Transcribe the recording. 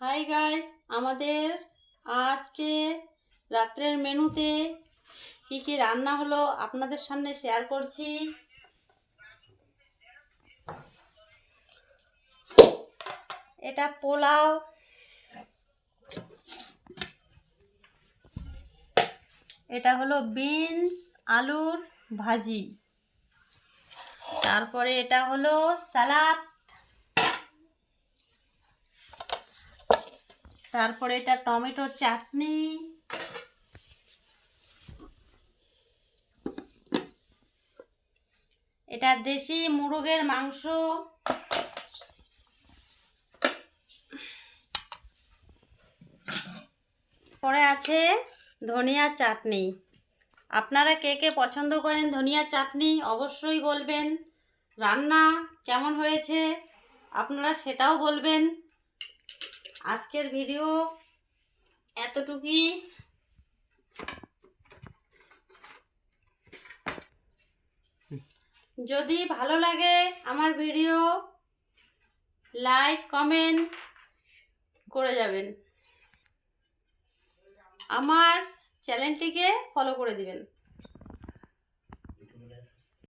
Hi guys আমাদের আজকে রাত্রের মেনুতে কি কি রান্না হলো আপনাদের সামনে শেয়ার করছি। এটা পোলাও, এটা হলো বিনস, আলুর ভাজি। তারপরে এটা হলো সালাদ তারপরে এটা টমেটোর চাটনি। এটা দেশি মুরগের মাংস। পরে আছে ধনিয়া চাটনি। আপনারা কে কে পছন্দ করেন ধনিয়া চাটনি, অবশ্যই বলবেন। রান্না কেমন হয়েছে আপনারা সেটাও বলবেন। আজকের ভিডিও এতটুকুই। যদি ভালো লাগে আমার ভিডিও লাইক কমেন্ট করে যাবেন। আমার চ্যানেলটিকে ফলো করে দিবেন।